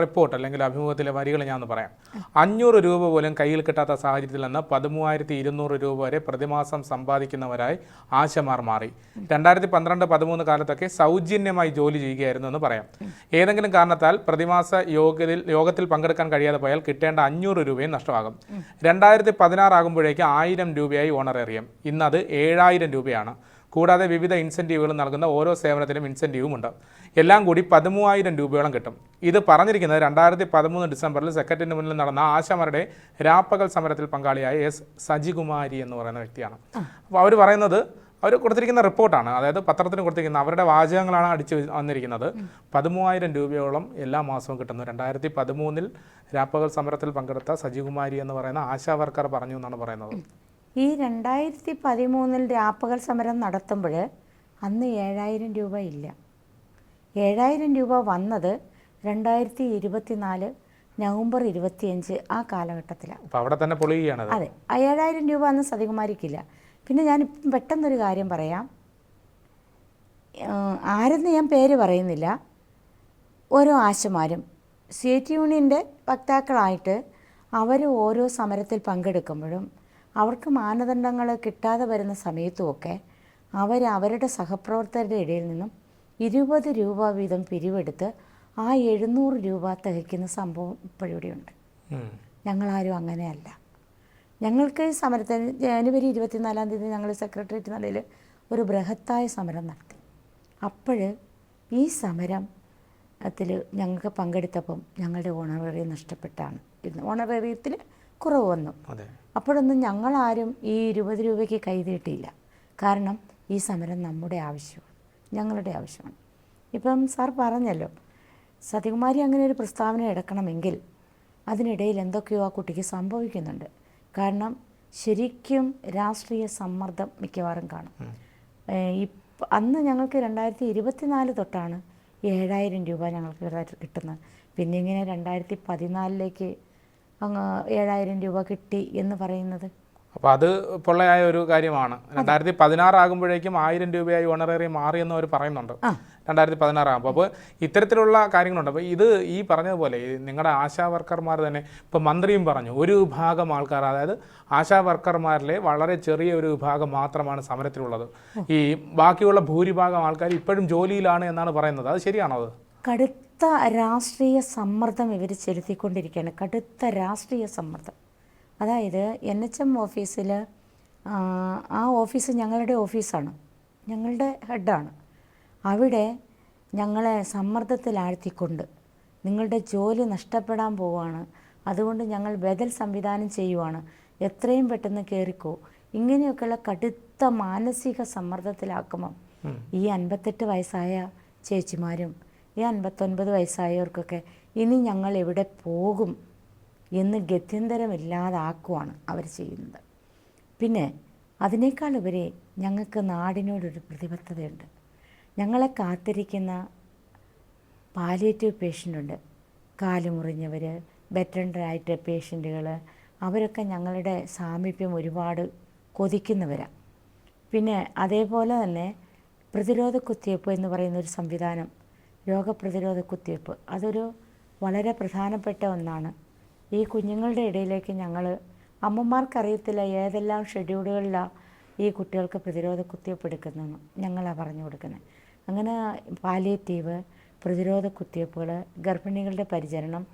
റിപ്പോർട്ട് അല്ലെങ്കിൽ അഭിമുഖത്തിലെ വരികൾ ഞാൻ ഒന്ന് പറയാം. അഞ്ഞൂറ് രൂപ പോലും കയ്യിൽ കിട്ടാത്ത സാഹചര്യത്തിൽ നിന്ന് പതിമൂവായിരത്തി ഇരുന്നൂറ് രൂപ വരെ പ്രതിമാസം സമ്പാദിക്കുന്നവരായി ആശമാർ മാറി. രണ്ടായിരത്തി പന്ത്രണ്ട് പതിമൂന്ന് കാലത്തൊക്കെ സൗജന്യമായി ജോലി ചെയ്യുകയായിരുന്നു എന്ന് പറയാം. ഏതെങ്കിലും കാരണത്താൽ പ്രതിമാസ യോഗത്തിൽ യോഗത്തിൽ പങ്കെടുക്കാൻ കഴിയാതെ പോയാൽ കിട്ടേണ്ട അഞ്ഞൂറ് രൂപയും നഷ്ടമാകും. രണ്ടായിരത്തി പതിനാറാകുമ്പോഴേക്ക് ആയിരം രൂപയായി ഓണറേറിയം. ഇന്നത് ഏഴായിരം രൂപയാണ്. കൂടാതെ വിവിധ ഇൻസെന്റീവുകൾ നൽകുന്ന ഓരോ സേവനത്തിനും ഇൻസെന്റീവും ഉണ്ട്. എല്ലാം കൂടി പതിമൂവായിരം രൂപയോളം കിട്ടും. ഇത് പറഞ്ഞിരിക്കുന്നത് രണ്ടായിരത്തി പതിമൂന്ന് ഡിസംബറിൽ സെക്രട്ടറിന് മുന്നിൽ നടന്ന ആശമാരുടെ രാപ്പകൽ സമരത്തിൽ പങ്കാളിയായ എസ് സജികുമാരി എന്ന് പറയുന്ന വ്യക്തിയാണ്. അപ്പോൾ അവർ പറയുന്നത് അവർ കൊടുത്തിരിക്കുന്ന റിപ്പോർട്ടാണ്. അതായത് പത്രത്തിന് കൊടുത്തിരിക്കുന്ന അവരുടെ വാചകങ്ങളാണ് അടിച്ച് വന്നിരിക്കുന്നത്. പതിമൂവായിരം രൂപയോളം എല്ലാ മാസവും കിട്ടുന്നു. രണ്ടായിരത്തി പതിമൂന്നിൽ രാപ്പകൽ സമരത്തിൽ പങ്കെടുത്ത സജികുമാരി എന്ന് പറയുന്ന ആശാ വർക്കർ പറഞ്ഞു എന്നാണ് പറയുന്നത്. ഈ രണ്ടായിരത്തി പതിമൂന്നിൽ രാപ്പകൽ സമരം നടത്തുമ്പോൾ അന്ന് ഏഴായിരം രൂപ ഇല്ല. ഏഴായിരം രൂപ വന്നത് രണ്ടായിരത്തി ഇരുപത്തി നാല് നവംബർ ഇരുപത്തിയഞ്ച് ആ കാലഘട്ടത്തിലാണ്. അവിടെ തന്നെ പൊളിയാണ് അതെ. ആ ഏഴായിരം രൂപ അന്ന് സതികുമാരിക്കില്ല. പിന്നെ ഞാൻ പെട്ടെന്നൊരു കാര്യം പറയാം. ആരെന്ന് ഞാൻ പേര് പറയുന്നില്ല. ഓരോ ആശമാരും സ്റ്റേറ്റ് യൂണിയന്റെ വക്താക്കളായിട്ട് അവർ ഓരോ സമരത്തിൽ പങ്കെടുക്കുമ്പോഴും അവർക്ക് മാനദണ്ഡങ്ങൾ കിട്ടാതെ വരുന്ന സമയത്തുമൊക്കെ അവർ അവരുടെ സഹപ്രവർത്തകരുടെ ഇടയിൽ നിന്നും ഇരുപത് രൂപ വീതം പിരിവെടുത്ത് ആ എഴുന്നൂറ് രൂപ തികയ്ക്കുന്ന സംഭവം ഇപ്പോഴിവിടെയുണ്ട്. ഞങ്ങളാരും അങ്ങനെയല്ല. ഞങ്ങൾക്ക് ഈ സമരത്തിന് ജനുവരി ഇരുപത്തിനാലാം തീയതി ഞങ്ങൾ സെക്രട്ടേറിയറ്റ് നിലയിൽ ഒരു ബൃഹത്തായ സമരം നടത്തി. അപ്പോൾ ഈ സമരം ത്തിൽ ഞങ്ങൾക്ക് പങ്കെടുത്തപ്പം ഞങ്ങളുടെ ഓണറേറിയം നഷ്ടപ്പെട്ടാണ്. ഇരുന്നത് ഓണറേറിയത്തിൽ കുറവ് വന്നു. അപ്പോഴൊന്നും ഞങ്ങളാരും ഈ ഇരുപത് രൂപയ്ക്ക് കൈതീട്ടിയില്ല. കാരണം ഈ സമരം നമ്മുടെ ആവശ്യമാണ്. ഞങ്ങളുടെ ആവശ്യമാണ്. ഇപ്പം സാർ പറഞ്ഞല്ലോ സതികുമാരി അങ്ങനെ ഒരു പ്രസ്താവന എടുക്കണമെങ്കിൽ അതിനിടയിൽ എന്തൊക്കെയോ ആ കുട്ടിക്ക് സംഭവിക്കുന്നുണ്ട്. കാരണം ശരിക്കും രാഷ്ട്രീയ സമ്മർദ്ദം മിക്കവാറും കാണും. അന്ന് ഞങ്ങൾക്ക് രണ്ടായിരത്തി ഇരുപത്തിനാല് തൊട്ടാണ് ഏഴായിരം രൂപ ഞങ്ങൾക്ക് കിട്ടാ- കിട്ടുന്നത്. പിന്നെ ഇങ്ങനെ രണ്ടായിരത്തി പതിനാലിലേക്ക് അങ്ങ് ഏഴായിരം രൂപ കിട്ടി എന്ന് പറയുന്നത്. അപ്പോൾ അത് പൊള്ളയായ ഒരു കാര്യമാണ്. രണ്ടായിരത്തി പതിനാറ് ആകുമ്പോഴേക്കും ആയിരം രൂപയായി ഓണറേറി മാറി എന്ന് അവർ പറയുന്നുണ്ട്. രണ്ടായിരത്തി പതിനാറാകുമ്പോൾ അപ്പോൾ ഇത്തരത്തിലുള്ള കാര്യങ്ങളുണ്ട്. അപ്പോൾ ഇത് ഈ പറഞ്ഞതുപോലെ നിങ്ങളുടെ ആശാ വർക്കർമാർ തന്നെ ഇപ്പോൾ മന്ത്രിയും പറഞ്ഞു ഒരു വിഭാഗം ആൾക്കാർ അതായത് ആശാ വർക്കർമാരിലെ വളരെ ചെറിയ ഒരു വിഭാഗം മാത്രമാണ് സമരത്തിലുള്ളത്. ഈ ബാക്കിയുള്ള ഭൂരിഭാഗം ആൾക്കാർ ഇപ്പോഴും ജോലിയിലാണ് എന്നാണ് പറയുന്നത്. അത് ശരിയാണോ അത്? കടുത്ത രാഷ്ട്രീയ സമ്മർദ്ദം ഇവർ ചെലുത്തിക്കൊണ്ടിരിക്കുകയാണ്. കടുത്ത രാഷ്ട്രീയ സമ്മർദ്ദം. അതായത് എൻ എച്ച് എം ഓഫീസിൽ ആ ഓഫീസ് ഞങ്ങളുടെ ഓഫീസാണ്. ഞങ്ങളുടെ ഹെഡാണ്. അവിടെ ഞങ്ങളെ സമ്മർദ്ദത്തിലാഴ്ത്തിക്കൊണ്ട് നിങ്ങളുടെ ജോലി നഷ്ടപ്പെടാൻ പോവുകയാണ് അതുകൊണ്ട് ഞങ്ങൾ ബദൽ സംവിധാനം ചെയ്യുവാണ്. എത്രയും പെട്ടെന്ന് കയറിക്കോ ഇങ്ങനെയൊക്കെയുള്ള കടുത്ത മാനസിക സമ്മർദ്ദത്തിലാക്കുമ്പം ഈ അൻപത്തെട്ട് വയസ്സായ ചേച്ചിമാരും ഈ അൻപത്തൊൻപത് വയസ്സായവർക്കൊക്കെ ഇനി ഞങ്ങൾ എവിടെ പോകും എന്ന് ഗത്യന്തരമില്ലാതാക്കുവാണ് അവർ ചെയ്യുന്നത്. പിന്നെ അതിനേക്കാൾ ഉപരി ഞങ്ങൾക്ക് നാടിനോടൊരു പ്രതിബദ്ധതയുണ്ട്. ഞങ്ങളെ കാത്തിരിക്കുന്ന പാലിയേറ്റീവ് പേഷ്യന്റുണ്ട് കാൽ മുറിഞ്ഞവർ വെറ്ററൻഡറായിട്ട് പേഷ്യന്റുകൾ അവരൊക്കെ ഞങ്ങളുടെ സാമീപ്യം ഒരുപാട് കൊതിക്കുന്നവരാണ് പിന്നെ അതേപോലെ തന്നെ പ്രതിരോധ കുത്തിവയ്പ്പ് എന്ന് പറയുന്ന ഒരു സംവിധാനം രോഗപ്രതിരോധ കുത്തിവയ്പ്പ് അതൊരു വളരെ പ്രധാനപ്പെട്ട ഒന്നാണ്. ഈ കുഞ്ഞുങ്ങളുടെ ഇടയിലേക്ക് ഞങ്ങൾ അമ്മമാർക്കറിയത്തില്ല ഏതെല്ലാം ഷെഡ്യൂളുകളിലാണ് ഈ കുട്ടികൾക്ക് പ്രതിരോധ കുത്തിവയ്പ്പ് എടുക്കുന്നതെന്ന് ഞങ്ങളാണ് പറഞ്ഞു കൊടുക്കുന്നത് അങ്ങനെ പാലിയേറ്റീവ് പ്രതിരോധ കുത്തിവയ്പ്പുകൾ ഗർഭിണികളുടെ പരിചരണം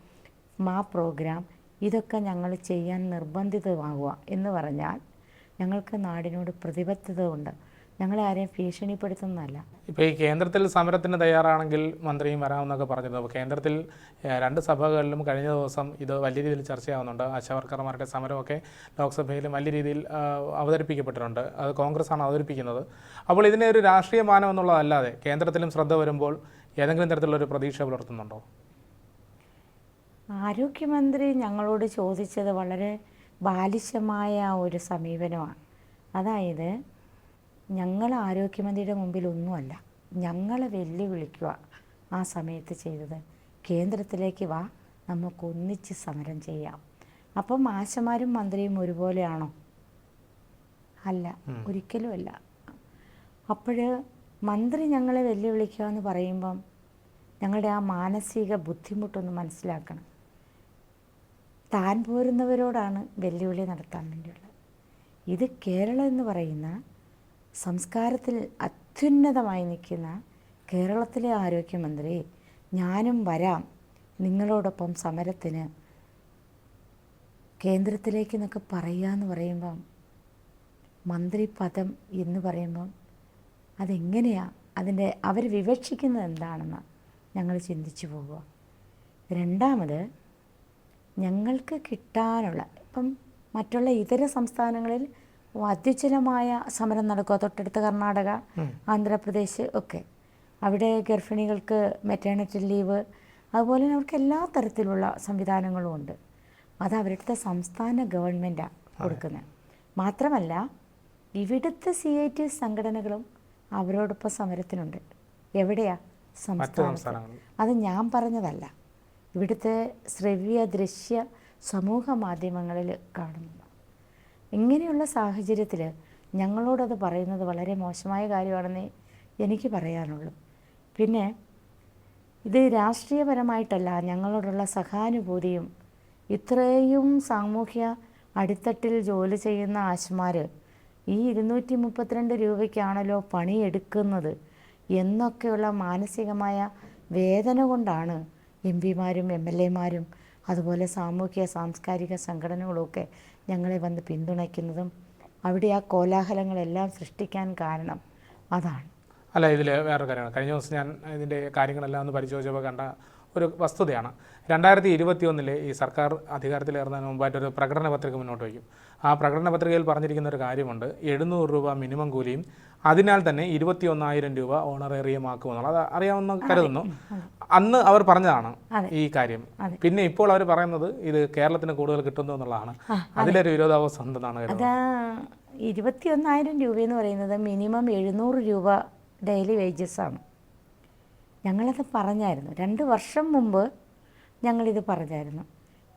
മാ പ്രോഗ്രാം ഇതൊക്കെ ഞങ്ങൾ ചെയ്യാൻ നിർബന്ധിതമാകുക എന്ന് പറഞ്ഞാൽ ഞങ്ങൾക്ക് നാടിനോട് പ്രതിബദ്ധത ഉണ്ട് ഞങ്ങളെ ആരെയും ഭീഷണിപ്പെടുത്തുന്നതല്ല. ഇപ്പോൾ ഈ കേന്ദ്രത്തിൽ സമരത്തിന് തയ്യാറാണെങ്കിൽ മന്ത്രിയും വരാമെന്നൊക്കെ പറഞ്ഞിരുന്നു. അപ്പോൾ കേന്ദ്രത്തിൽ രണ്ട് സഭകളിലും കഴിഞ്ഞ ദിവസം ഇത് വലിയ രീതിയിൽ ചർച്ചയാവുന്നുണ്ട്. ആശാവർക്കർമാരുടെ സമരമൊക്കെ ലോക്സഭയിൽ വലിയ രീതിയിൽ അവതരിപ്പിക്കപ്പെട്ടിട്ടുണ്ട്. അത് കോൺഗ്രസ്സാണ് അവതരിപ്പിക്കുന്നത്. അപ്പോൾ ഇതിനെ ഒരു രാഷ്ട്രീയ മാനം എന്നുള്ളതല്ലാതെ കേന്ദ്രത്തിലും ശ്രദ്ധ വരുമ്പോൾ ഏതെങ്കിലും തരത്തിലുള്ള ഒരു പ്രതീക്ഷ പുലർത്തുന്നുണ്ടോ? ആരോഗ്യമന്ത്രി ഞങ്ങളോട് ചോദിച്ചത് വളരെ ബാലിശമായ ഒരു സമീപനമാണ്. അതായത് ഞങ്ങൾ ആരോഗ്യമന്ത്രിയുടെ മുമ്പിൽ ഒന്നുമല്ല ഞങ്ങളെ വെല്ലുവിളിക്കുക ആ സമയത്ത് ചെയ്തത്. കേന്ദ്രത്തിലേക്ക് വാ നമുക്കൊന്നിച്ച് സമരം ചെയ്യാം. അപ്പം ആശമാരും മന്ത്രിയും ഒരുപോലെയാണോ? അല്ല ഒരിക്കലും അല്ല അപ്പോൾ മന്ത്രി ഞങ്ങളെ വെല്ലുവിളിക്കുക എന്ന് പറയുമ്പം ഞങ്ങളുടെ ആ മാനസിക ബുദ്ധിമുട്ടൊന്ന് മനസ്സിലാക്കണം. താൻ പോരുന്നവരോടാണ് വെല്ലുവിളി നടത്താൻ വേണ്ടിയുള്ളത്. ഇത് കേരളം എന്ന് പറയുന്ന സംസ്കാരത്തിൽ അത്യുന്നതമായി നിൽക്കുന്ന കേരളത്തിലെ ആരോഗ്യമന്ത്രി ഞാനും വരാം. നിങ്ങളോടൊപ്പം സമരത്തിന് കേന്ദ്രത്തിലേക്ക് എന്നൊക്കെ പറയുക എന്ന് പറയുമ്പം മന്ത്രി പദം എന്ന് പറയുമ്പം അതെങ്ങനെയാണ് അതിന്റെ അവർ വിവക്ഷിക്കുന്നത് എന്താണെന്ന് ഞങ്ങൾ ചിന്തിച്ചു പോവുക രണ്ടാമത് ഞങ്ങൾക്ക് കിട്ടാനുള്ള ഇപ്പം മറ്റുള്ള ഇതര സംസ്ഥാനങ്ങളിൽ അത്യുജ്വലമായ സമരം നടക്കുക. തൊട്ടടുത്ത കർണാടക ആന്ധ്രാപ്രദേശ് ഒക്കെ. അവിടെ ഗർഭിണികൾക്ക് മെറ്റേണിറ്റി ലീവ് അതുപോലെ തന്നെ അവർക്ക് എല്ലാ തരത്തിലുള്ള സംവിധാനങ്ങളും ഉണ്ട്. അത് അവരുടെ സംസ്ഥാന ഗവൺമെന്റാണ് കൊടുക്കുന്നത് മാത്രമല്ല ഇവിടുത്തെ സി ഐ ടി സംഘടനകളും അവരോടൊപ്പം സമരത്തിനുണ്ട്. എവിടെയാ? സംസ്ഥാനം അത് ഞാൻ പറഞ്ഞതല്ല. ഇവിടുത്തെ ശ്രവ്യ ദൃശ്യ സമൂഹ മാധ്യമങ്ങളിൽ കാണുന്നു ഇങ്ങനെയുള്ള സാഹചര്യത്തിൽ ഞങ്ങളോടത് പറയുന്നത് വളരെ മോശമായ കാര്യമാണെന്നേ എനിക്ക് പറയാനുള്ളൂ. പിന്നെ ഇത് രാഷ്ട്രീയപരമായിട്ടല്ല ഞങ്ങളോടുള്ള സഹാനുഭൂതിയും ഇത്രയും സാമൂഹ്യ അടിത്തട്ടിൽ ജോലി ചെയ്യുന്ന ആശുമാർ ഈ ഇരുന്നൂറ്റി മുപ്പത്തിരണ്ട് രൂപയ്ക്കാണല്ലോ പണിയെടുക്കുന്നത് എന്നൊക്കെയുള്ള മാനസികമായ വേദന കൊണ്ടാണ് എം പിമാരും എം എൽ എമാരും അതുപോലെ സാമൂഹ്യ സാംസ്കാരിക സംഘടനകളുമൊക്കെ ഞങ്ങളെ വന്ന് പിന്തുണയ്ക്കുന്നതും അവിടെ ആ കോലാഹലങ്ങളെല്ലാം സൃഷ്ടിക്കാൻ കാരണം അതാണ്. അല്ല ഇതിൽ വേറെ കാര്യമാണ്. കഴിഞ്ഞ ദിവസം ഞാൻ ഇതിന്റെ കാര്യങ്ങളെല്ലാം ഒന്ന് പരിശോധിച്ചപ്പോൾ കണ്ട ഒരു വസ്തുതയാണ്. രണ്ടായിരത്തി ഇരുപത്തി ഒന്നിലെ ഈ സർക്കാർ അധികാരത്തിലേറുന്നതിന് മുമ്പായിട്ട് ഒരു പ്രകടന പത്രിക മുന്നോട്ട് വയ്ക്കും. ആ പ്രകടന പത്രികയിൽ പറഞ്ഞിരിക്കുന്ന ഒരു കാര്യമുണ്ട്. എഴുന്നൂറ് രൂപ മിനിമം കൂലിയും അതിനാൽ തന്നെ ഇരുപത്തി ഒന്നായിരം രൂപ ഓണറേറിയം ആക്കുമെന്നുള്ളത് അത്. അറിയാമെന്ന് കരുതുന്നു അന്ന് അവർ പറഞ്ഞതാണ് ഈ കാര്യം. പിന്നെ ഇപ്പോൾ അവർ പറയുന്നത് ഇത് കേരളത്തിന് കൂടുതൽ കിട്ടുന്നു എന്നുള്ളതാണ്. അതിലൊരു വിരോധാവസ്ഥ ഉണ്ടെന്നാണ് കരുതുന്നത്. അത് രൂപ രൂപയെന്ന് പറയുന്നത് മിനിമം എഴുന്നൂറ് രൂപ ഡെയിലി വേജസ് ആണ്. ഞങ്ങളത് പറഞ്ഞായിരുന്നു. രണ്ട് വർഷം മുമ്പ് ഞങ്ങളിത് പറഞ്ഞായിരുന്നു.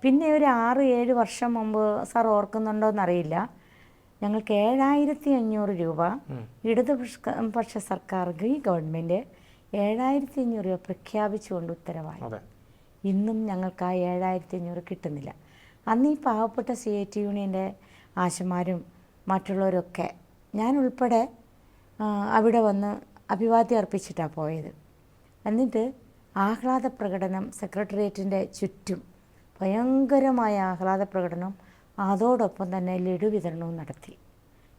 പിന്നെ ഒരു ആറ് ഏഴ് വർഷം മുമ്പ് സാർ ഓർക്കുന്നുണ്ടോ എന്നറിയില്ല ഞങ്ങൾക്ക് ഏഴായിരത്തി അഞ്ഞൂറ് രൂപ ഇടതുപക്ഷ പക്ഷ സർക്കാർ ഈ ഗവൺമെന്റ് ഏഴായിരത്തി അഞ്ഞൂറ് രൂപ പ്രഖ്യാപിച്ചുകൊണ്ട് ഉത്തരവായി. ഇന്നും ഞങ്ങൾക്ക് ആ ഏഴായിരത്തി അഞ്ഞൂറ് കിട്ടുന്നില്ല. അന്ന് ഈ പാവപ്പെട്ട സി ഐ ടി യൂണിയന്റെ ആശമാരും മറ്റുള്ളവരൊക്കെ ഞാൻ ഉൾപ്പെടെ അവിടെ വന്ന് അഭിവാദ്യം അർപ്പിച്ചിട്ടാണ് പോയത്. എന്നിട്ട് ആഹ്ലാദ പ്രകടനം സെക്രട്ടേറിയറ്റിന്റെ ചുറ്റും ഭയങ്കരമായ ആഹ്ലാദ പ്രകടനം അതോടൊപ്പം തന്നെ ലഡു വിതരണവും നടത്തി.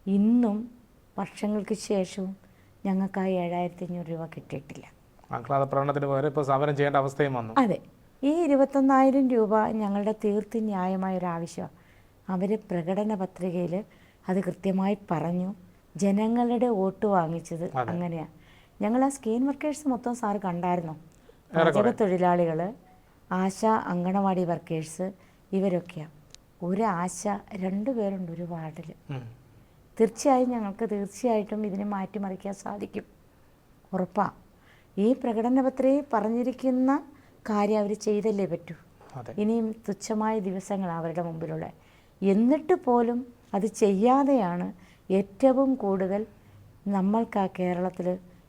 ഇന്നും വർഷങ്ങൾക്ക് ശേഷവും ഞങ്ങൾക്ക് ആ ഏഴായിരത്തി അഞ്ഞൂറ് രൂപ കിട്ടിയിട്ടില്ല. ആഹ്ലാദ പ്രകടനത്തിന് പകരം ഇപ്പോൾ സമരം ചെയ്യേണ്ട അവസ്ഥയും വന്നു. അതെ. ഈ ഇരുപത്തൊന്നായിരം രൂപ ഞങ്ങളുടെ തീർത്ത് ന്യായമായ ഒരു ആവശ്യമാണ് അവർ പ്രകടന പത്രികയിൽ അത് കൃത്യമായി പറഞ്ഞു. ജനങ്ങളുടെ വോട്ട് വാങ്ങിച്ചത് അങ്ങനെയാണ് ഞങ്ങൾ ആ സ്കീൻ വർക്കേഴ്സ് മൊത്തം സാർ കണ്ടായിരുന്നു. പാചക തൊഴിലാളികൾ ആശ അങ്കണവാടി വർക്കേഴ്സ് ഇവരൊക്കെയാണ് ഒരു ആശ രണ്ട് പേരുണ്ട് ഒരു വാർഡിൽ. തീർച്ചയായും ഞങ്ങൾക്ക് തീർച്ചയായിട്ടും ഇതിനെ മാറ്റിമറിക്കാൻ സാധിക്കും. ഉറപ്പാണ് ഈ പ്രകടന പത്രികയിൽ പറഞ്ഞിരിക്കുന്ന കാര്യം അവർ ചെയ്തല്ലേ പറ്റൂ. ഇനിയും തുച്ഛമായ ദിവസങ്ങൾ അവരുടെ മുമ്പിലുള്ള. എന്നിട്ട് പോലും അത് ചെയ്യാതെയാണ് ഏറ്റവും കൂടുതൽ നമ്മൾക്ക് ആ കേരളത്തിൽ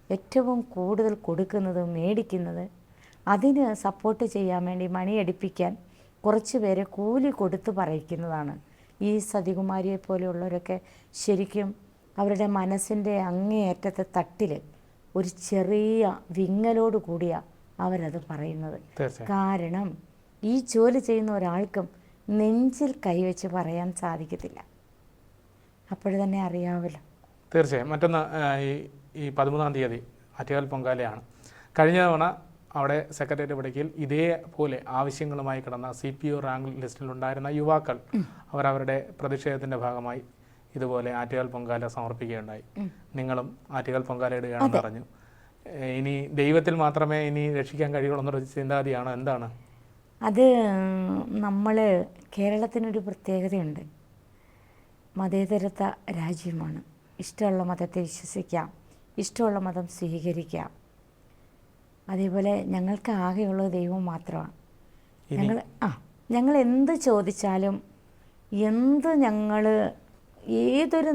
ഏറ്റവും കൂടുതൽ കൊടുക്കുന്നത് മേടിക്കുന്നത് അതിന് സപ്പോർട്ട് ചെയ്യാൻ വേണ്ടി മണിയടിപ്പിക്കാൻ കുറച്ച് പേരെ കൂലി കൊടുത്ത് പറയിക്കുന്നതാണ്. ഈ സതികുമാരിയെ പോലെയുള്ളവരൊക്കെ ശരിക്കും അവരുടെ മനസ്സിന്റെ അങ്ങേയറ്റത്തെ തട്ടിൽ ഒരു ചെറിയ വിങ്ങലോട് കൂടിയാണ് അവരത് പറയുന്നത്. കാരണം ഈ ജോലി ചെയ്യുന്ന ഒരാൾക്കും നെഞ്ചിൽ കൈവച്ച് പറയാൻ സാധിക്കത്തില്ല. അപ്പോഴ് തന്നെ അറിയാമല്ലോ തീർച്ചയായും. മറ്റൊന്ന് ഈ ഈ പതിമൂന്നാം തീയതി ആറ്റുകാൽ പൊങ്കാലയാണ്. കഴിഞ്ഞ തവണ അവിടെ സെക്രട്ടേറിയറ്റ് പടിക്കൽ ഇതേപോലെ ആവശ്യങ്ങളുമായി കിടന്ന സി പി ഒ റാങ്ക് ലിസ്റ്റിലുണ്ടായിരുന്ന യുവാക്കൾ അവരവരുടെ പ്രതിഷേധത്തിന്റെ ഭാഗമായി ഇതുപോലെ ആറ്റുകാൽ പൊങ്കാല സമർപ്പിക്കുകയുണ്ടായി. നിങ്ങളും ആറ്റുകാൽ പൊങ്കാല ഇടുകയാണെന്ന് പറഞ്ഞു. ഇനി ദൈവത്തിൽ മാത്രമേ ഇനി രക്ഷിക്കാൻ കഴിയുള്ളൂ എന്നൊരു ചിന്താഗതിയാണ്? എന്താണ്? അത് നമ്മൾ കേരളത്തിനൊരു പ്രത്യേകതയുണ്ട്. മതേതരത്വ രാജ്യമാണ്. ഇഷ്ടമുള്ള മതത്തെ വിശ്വസിക്കാം. ഇഷ്ടമുള്ള മതം സ്വീകരിക്കാം. അതേപോലെ ഞങ്ങൾക്ക് ആകെയുള്ളത് ദൈവം മാത്രമാണ്. ഞങ്ങൾ ആ ഞങ്ങൾ എന്ത് ചോദിച്ചാലും എന്ത് ഞങ്ങൾ ഏതൊരു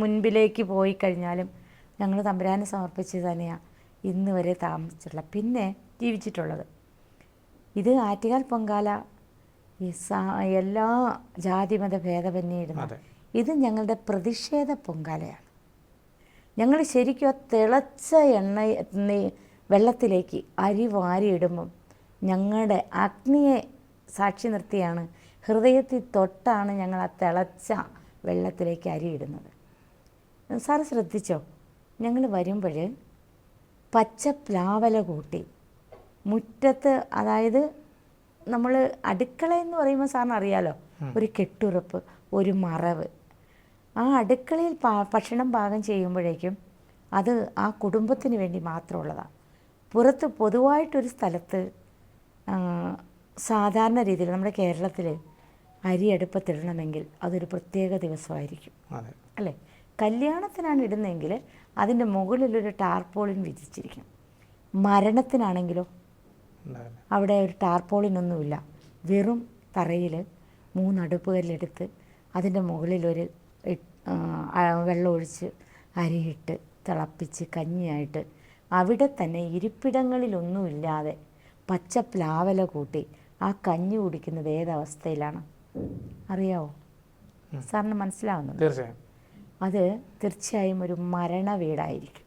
മുൻപിലേക്ക് പോയി കഴിഞ്ഞാലും ഞങ്ങൾ തമ്പുരാനെ സമർപ്പിച്ച് തന്നെയാണ് ഇന്ന് വരെ താമസിച്ചിട്ടുള്ള പിന്നെ ജീവിച്ചിട്ടുള്ളത്. ഇത് ആറ്റുകാൽ പൊങ്കാല എല്ലാ ജാതിമത ഭേദമന്യേ ഇടുന്നത് ഇത് ഞങ്ങളുടെ പ്രതിഷേധ പൊങ്കാലയാണ്. ഞങ്ങൾ ശരിക്കും ആ തിളച്ച എണ്ണ വെള്ളത്തിലേക്ക് അരി വാരിയിടുമ്പം ഞങ്ങളുടെ അഗ്നിയെ സാക്ഷി നിർത്തിയാണ്. ഹൃദയത്തിൽ തൊട്ടാണ് ഞങ്ങൾ ആ തിളച്ച വെള്ളത്തിലേക്ക് അരി ഇടുന്നത്. സാറ് ശ്രദ്ധിച്ചോ? ഞങ്ങൾ വരുമ്പോൾ പച്ച പ്ലാവല കൂട്ടി മുറ്റത്ത് അതായത് നമ്മൾ അടുക്കള എന്ന് പറയുമ്പോൾ സാറിന് അറിയാലോ? ഒരു കെട്ടുറപ്പ് ഒരു മറവ്. ആ അടുക്കളയിൽ പാ ഭക്ഷണം പാകം ചെയ്യുമ്പോഴേക്കും അത് ആ കുടുംബത്തിന് വേണ്ടി മാത്രമുള്ളതാണ്. പുറത്ത് പൊതുവായിട്ടൊരു സ്ഥലത്ത് സാധാരണ രീതിയിൽ നമ്മുടെ കേരളത്തിൽ അരി അടുപ്പത്തിടണമെങ്കിൽ അതൊരു പ്രത്യേക ദിവസമായിരിക്കും. അല്ലേ? കല്യാണത്തിനാണ് ഇടുന്നതെങ്കിൽ അതിന്റെ മുകളിലൊരു ടാർപോളിൻ വിധിച്ചിരിക്കും മരണത്തിനാണെങ്കിലോ? അവിടെ ഒരു ടാർപോളിനൊന്നുമില്ല. വെറും തറയിൽ മൂന്നടുപ്പുകല്ലെടുത്ത് അതിന്റെ മുകളിലൊരു ഇ- ആ, ആ, വെള്ളം ഒഴിച്ച് അരിയിട്ട് തിളപ്പിച്ച് കഞ്ഞിയായിട്ട് അവിടെ തന്നെ ഇരിപ്പിടങ്ങളിലൊന്നുമില്ലാതെ പച്ച പ്ലാവല കൂട്ടി ആ കഞ്ഞി കുടിക്കുന്നത് ഏതവസ്ഥയിലാണ്? അറിയാവോ? സാറിന് മനസ്സിലാവുന്നുണ്ട്? തീർച്ചയായും. അത് തീർച്ചയായും ഒരു മരണ വീടായിരിക്കും.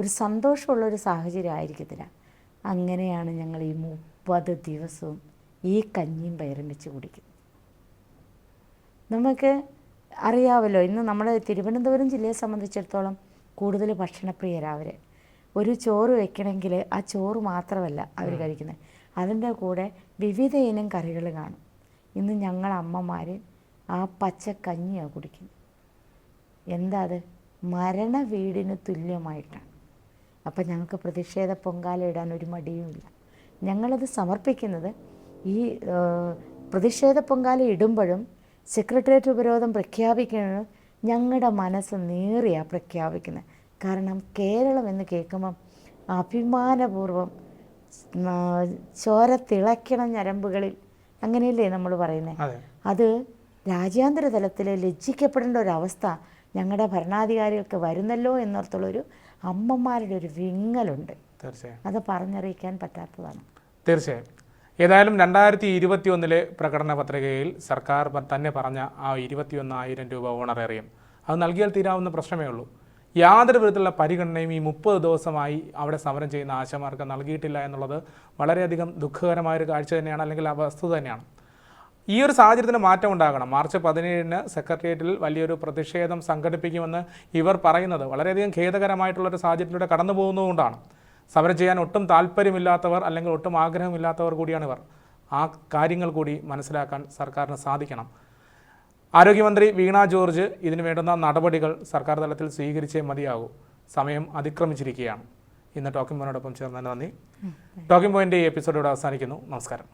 ഒരു സന്തോഷമുള്ള ഒരു സാഹചര്യം ആയിരിക്കത്തില്ല. അങ്ങനെയാണ് ഞങ്ങൾ ഈ മുപ്പത് ദിവസവും ഈ കഞ്ഞിയും പയറും വെച്ച് കുടിക്കുന്നത്. നമുക്ക് അറിയാമല്ലോ ഇന്ന് നമ്മുടെ തിരുവനന്തപുരം ജില്ലയെ സംബന്ധിച്ചിടത്തോളം കൂടുതൽ ഭക്ഷണപ്രിയരവർ ഒരു ചോറ് വെക്കണമെങ്കിൽ ആ ചോറ് മാത്രമല്ല അവർ കഴിക്കുന്നത് അതിന്റെ കൂടെ വിവിധ ഇനം കറികൾ കാണും. ഇന്ന് ഞങ്ങൾ അമ്മമാർ ആ പച്ചക്കഞ്ഞിയാണ് കുടിക്കുന്നത് എന്താ അത്? മരണ വീടിന് തുല്യമായിട്ടാണ്. അപ്പം ഞങ്ങൾക്ക് പ്രതിഷേധ പൊങ്കാല ഇടാൻ ഒരു മടിയുമില്ല ഞങ്ങളത് സമർപ്പിക്കുന്നത് ഈ പ്രതിഷേധ പൊങ്കാല ഇടുമ്പോഴും സെക്രട്ടേറിയറ്റ് ഉപരോധം പ്രഖ്യാപിക്കുന്നത് ഞങ്ങളുടെ മനസ്സ് നേറിയാണ് പ്രഖ്യാപിക്കുന്നത്. കാരണം കേരളം എന്ന് കേൾക്കുമ്പം അഭിമാനപൂർവം ചോര തിളയ്ക്കണം ഞരമ്പുകളിൽ അങ്ങനെയല്ലേ നമ്മൾ പറയുന്നത് അതെ. അത് രാജ്യാന്തര തലത്തിൽ ലജ്ജിക്കപ്പെടേണ്ട ഒരവസ്ഥ ഞങ്ങളുടെ ഭരണാധികാരികൾക്ക് വരുന്നല്ലോ എന്നോർത്തുള്ളൊരു അമ്മമാരുടെ ഒരു വിങ്ങലുണ്ട്. തീർച്ചയായും. അത് പറഞ്ഞറിയിക്കാൻ പറ്റാത്തതാണ്. തീർച്ചയായും. ഏതായാലും രണ്ടായിരത്തി ഇരുപത്തി ഒന്നിലെ പ്രകടന പത്രികയിൽ സർക്കാർ തന്നെ പറഞ്ഞ ആ ഇരുപത്തിയൊന്നായിരം രൂപ ഓണറേറിയം അത് നൽകിയാൽ തീരാവുന്ന പ്രശ്നമേ ഉള്ളൂ. യാതൊരു വിധത്തിലുള്ള പരിഗണനയും ഈ മുപ്പത് ദിവസമായി അവിടെ സമരം ചെയ്യുന്ന ആശമാർക്ക് നൽകിയിട്ടില്ല എന്നുള്ളത് വളരെയധികം ദുഃഖകരമായൊരു കാഴ്ച തന്നെയാണ് അല്ലെങ്കിൽ ആ വസ്തുത തന്നെയാണ്. ഈ ഒരു സാഹചര്യത്തിന് മാറ്റം ഉണ്ടാകണം. മാർച്ച് പതിനേഴിന് സെക്രട്ടേറിയറ്റിൽ വലിയൊരു പ്രതിഷേധം സംഘടിപ്പിക്കുമെന്ന് ഇവർ പറയുന്നത് വളരെയധികം ഖേദകരമായിട്ടുള്ളൊരു സാഹചര്യത്തിലൂടെ കടന്നു പോകുന്നതുകൊണ്ടാണ് സമരം ചെയ്യാൻ ഒട്ടും താല്പര്യമില്ലാത്തവർ അല്ലെങ്കിൽ ഒട്ടും ആഗ്രഹമില്ലാത്തവർ കൂടിയാണിവർ ആ കാര്യങ്ങൾ കൂടി മനസ്സിലാക്കാൻ സർക്കാരിന് സാധിക്കണം. ആരോഗ്യമന്ത്രി വീണ ജോർജ് ഇതിനു വേണ്ടുന്ന നടപടികൾ സർക്കാർ തലത്തിൽ സ്വീകരിച്ചേ മതിയാകൂ. സമയം അതിക്രമിച്ചിരിക്കുകയാണ്. ഇന്ന് ടോക്കിംഗ് പോയിനോടൊപ്പം ചേർന്നതിന് നന്ദി. ടോക്കിംഗ് പോയിന്റെ ഈ എപ്പിസോഡോട് അവസാനിക്കുന്നു. നമസ്കാരം.